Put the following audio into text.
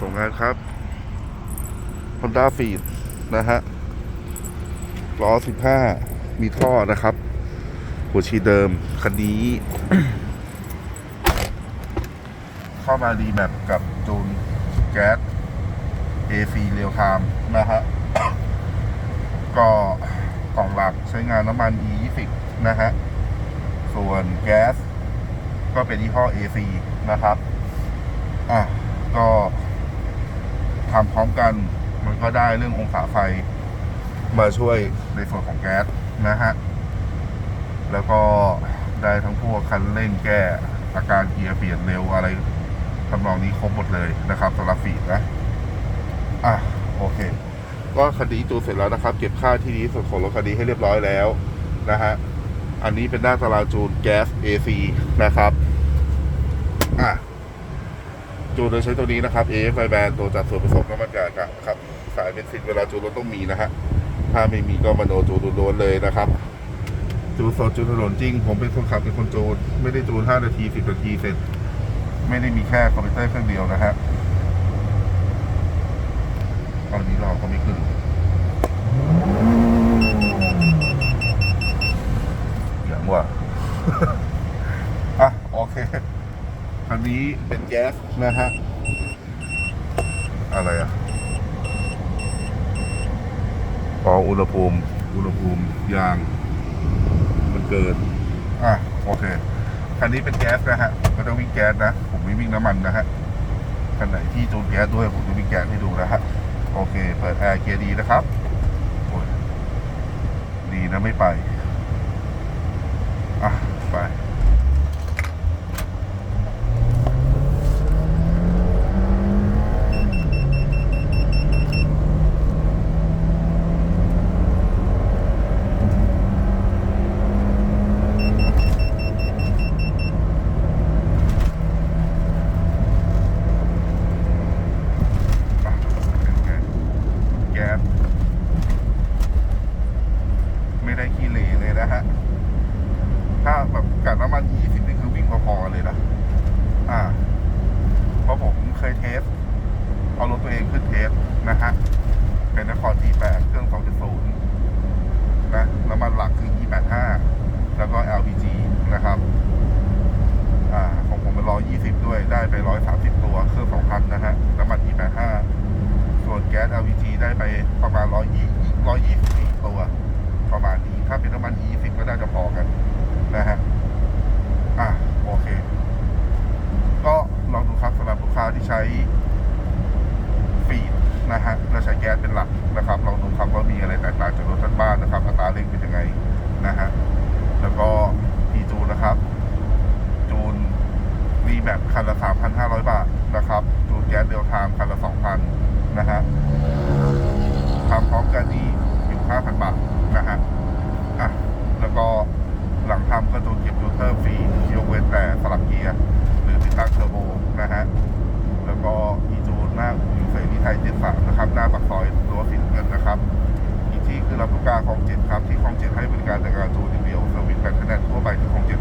ส่งงานครับ Honda f e e d นะฮะล้อ 15 มีท่อนะครับ หัวชีเดิม คันนี้ เข้ามาดีแบบกับจูนแก๊ส AC เรียวไทม์นะฮะ ก็กล่องหลักใช้งานน้ำมัน E20 นะฮะ ส่วนแก๊สก็เป็นยี่ห้อ AC นะครับ อะ ก็ ทำพร้อมกัน มันก็ได้เรื่ององศาไฟ มาช่วยในส่วนของแก๊สนะฮะ แล้วก็ได้ทั้งพวกคันเร่งแก้อาการเกียร์เปลี่ยนเร็วอะไรทำนองนี้ครบหมดเลยนะครับสำหรับฟีดนะ อะ โอเค ก็คดีจูนเสร็จแล้วนะครับ เก็บค่าที่ดีที่สุดของรถคันนี้ให้เรียบร้อยแล้วนะฮะ อันนี้เป็นหน้าตารางจูนแก๊ส AC นะครับ อะ จูนโดยใช้ตัวนี้นะครับ AF i band ตัวจัดส่วนผสมน้ำมันกากะครับสายเบนซินเวลาจูนรถต้องมีนะฮะถ้าไม่มีก็มาโนจูนล้วนเลยนะครับ จูนสดจูนถนนจริง ผมเป็นคนขับเป็นคนจูนไม่ได้จูน 5 นาที 10 นาทีเสร็จ ไม่ได้มีแค่คอมพิวเตอร์เครื่องเดียวนะฮะตอนนี้รอก็ไม่ขึ้นอย่างว่าอะ โอเค คันนี้เป็นแก๊สนะฮะ อะไรอะอ๋ออุณหภูมิ อุณหภูมิยาง มันเกินอะ โอเค คันนี้เป็นแก๊สนะฮะผมก็ต้องวิ่งแก๊สนะ ผมไม่วิ่งน้ำมันนะฮะ คันไหนที่จูนแก๊สด้วย ผมจะวิ่งแก๊สให้ดูนะฮะ โอเค เปิดแอร์เกียร์ดีนะครับโอ้ยดีนะไม่ไป อะ ไป อะเป็นไงแก๊สไม่ได้ขี้เหร่เลยนะฮะ ถ้าแบบกับน้ำมัน20นี่คือวิ่งพอๆเลยนะ อ่า เพราะผมเคยเทส เอารถตัวเองขึ้นเทสนะฮะ เป็นนคร T8 เครื่อง 2.0 นะ น้ำมันหลักคือ E85 แล้วก็ LPG นะครับ อ่า ของผมเป็น120 ด้วย ได้ไป 130 ตัว เครื่อง 2,000 นะฮะ น้ำมัน E85 ส่วนแก๊ส LPG ได้ไปประมาณ 120 124 ตัว ประมาณนี้ ถ้าเป็นน้ำมัน E10 ก็น่าจะพอกัน นะฮะ อะ โอเค ก็ลองดูครับสำหรับลูกค้าที่ใช้ฟีด นะฮะและใช้แก๊สเป็นหลักนะครับลองดูครับว่ามีอะไรแตกต่างจากรถท่านบ้านนะครับอัตราเร่งเป็นยังไงนะฮะแล้วก็พีจูนนะครับ จูนรีแมปคันละ 3,500 บาทนะครับ จูนแก๊สเรียวไทม์คันละ 2,000 นะฮะทำพร้อมกันนี้อยู่5,000 บาทนะฮะอะแล้วก็หลังทำก็จูนเก็บฟิลเตอร์ฟรียกเว้นแต่สลับเกียร์ 73นะครับหน้าปากซอยรั้วสีเงินนะครับ อีกที่คือลำลูกกาคลองเจ็ดครับที่คลองเจ็ดให้บริการจักรยานยนเดียวเซอร์วิสแบคะแนนทั่วไปที่คลองเจ็ด